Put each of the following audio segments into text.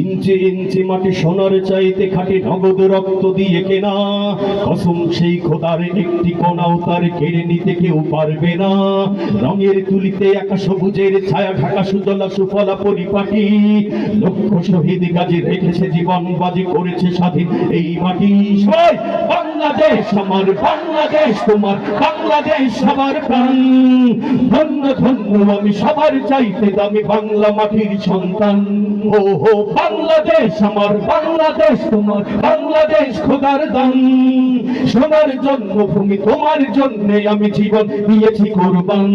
ইঞ্চি ইঞ্চি মাটি সোনার চাইতে খাটি নগদ রক্ত দিয়ে কেনা। কসম সেই খোদার একটি কণাও তার কেড়ে নিতে কেউ পারবে না। রঙের তুলিতে একা সবুজের ছায়া ঢাকা সুজলা সুফলা পরিপাটি। লক্ষ শহীদ গাজী রেখেছে জীবন, বাজি করেছে স্বাধীন এই মাটি। সবাই, বাংলাদেশ আমার, বাংলাদেশ তোমার, বাংলাদেশ সবার প্রাণ। ধন্য ধন্য, আমি সবার চাইতে দামি বাংলা মাটির সন্তান। ও হো বাংলাদেশ আমার, বাংলাদেশ তোমার, বাংলাদেশ খোদার দান। সোনার জন্মভূমি তোমার জন্য আমি জীবন দিয়েছি কোরবান।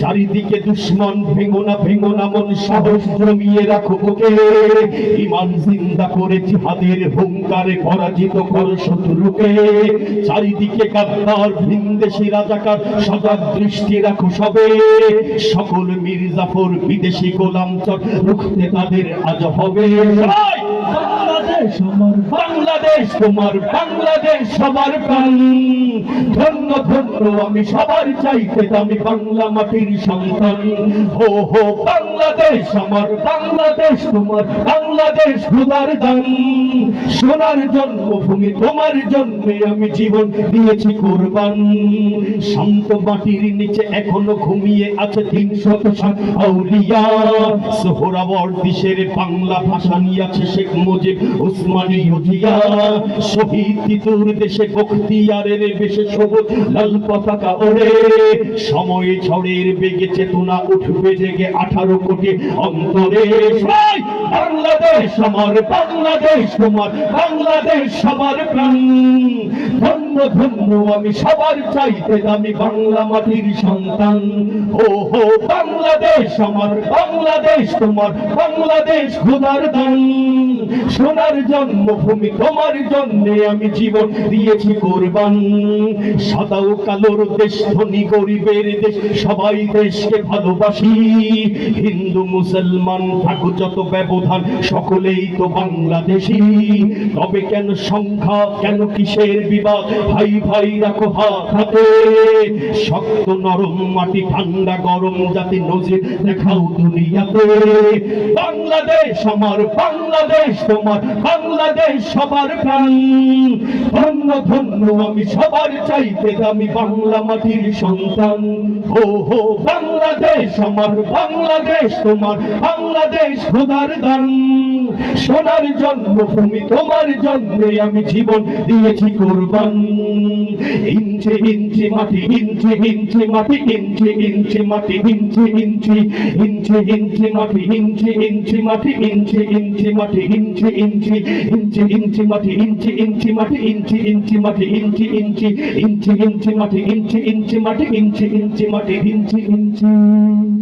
চারিদিকে দুশ্মন, ভেঙো না মন সাহস জমিয়ে রাখো বুকে ইমান জিন্দা করে জিহাদের হুঙ্কারে পরাজিত কর শত্রুকে। চারিদিকে গাদ্দার, ভিনদেশি রাজাকার, সজাগ দৃষ্টি রাখো সবে। সকল মির্জাফর বিদেশি গোলাম চর, রুখতে তাদের আজ হবে বাংলাদেশ। তোমার বাংলাদেশ সবার ধন্য ধন্য, আমি সবার চাইতে আমি বাংলা মাটির সন্তান। হো হো বাংলাদেশ, আমার বাংলাদেশ, তোমার বাংলাদেশ খুদার দান সোনার জন্মভূমি, তোমার জন্মে আমি জীবন দিয়েছি কোরবান। শান্ত মাটির নিচে এখনও ঘুমিয়ে আছে তিনশত ষাট আউলিয়া। সোহরাবর দেশের বাংলা ভাষা নিয়ে আছে শেখ মুজিব, উসমানী উজিয়া শহীদ তিতুর দেশে বখতিয়ারের বেশে সবুজ লাল পতাকা ওড়ে। সময় ঝড়ের বেগে চেতনা উঠবে জেগে আঠারো কোটি অন্তরে! বাংলাদেশ আমার বাংলাদেশ তোমার বাংলাদেশ আমার প্রাণ ধন্য ধন্য, আমি সবার চাইতে দামি বাংলা মাটির সন্তান। ও হো বাংলাদেশ আমার, বাংলাদেশ তোমার, বাংলাদেশ দান সোনার জন্মভূমি তোমার আমি জীবন দিয়েছি কোরবান। কালোর দেশ, ধনী গরিবের দেশ, সবাই দেশকে ভালোবাসি। হিন্দু, মুসলমান থাকুক যত ব্যবধান, সকলেই তো বাংলাদেশি। তবে কেন সংখ্যা, কেন কিসের বিবাদ? ভাই ভাই, রাখো হাত শক্ত নরম মাটি, ঠান্ডা গরম জাতি নজির দেখাও দুনিয়াতে। বাংলাদেশ আমার, বাংলাদেশ তোমার, বাংলাদেশ সবার প্রাণ। ধন্য ধন্য, আমি সবার চাইতে দামি বাংলা মাটির সন্তান। ও হো, বাংলাদেশ আমার, বাংলাদেশ তোমার, বাংলাদেশ খোদার দান। সোনার জন্মভূমি তোমার জন্মে আমি জীবন দিয়েছি কোরবান ইঞ্চি ইঞ্চি মাটি ইঞ্চি ইঞ্চি মাটি ইঞ্চি ইঞ্চি মাটি ইঞ্চি ইঞ্চি ইঞ্চি ইঞ্চি মাটি ইঞ্চি ইঞ্চি মাটি ইঞ্চি ইঞ্চি মাটি ইঞ্চি ইঞ্চি ইঞ্চি ইঞ্চি মাটি ইঞ্চি ইঞ্চি মাটি ইঞ্চি ইঞ্চি মাটি ইঞ্চি ইঞ্চি ইঞ্চি ইঞ্চি মাটি ইঞ্চি ইঞ্চি মাটি ইঞ্চি ইঞ্চি মাটি ইঞ্চি ইঞ্চি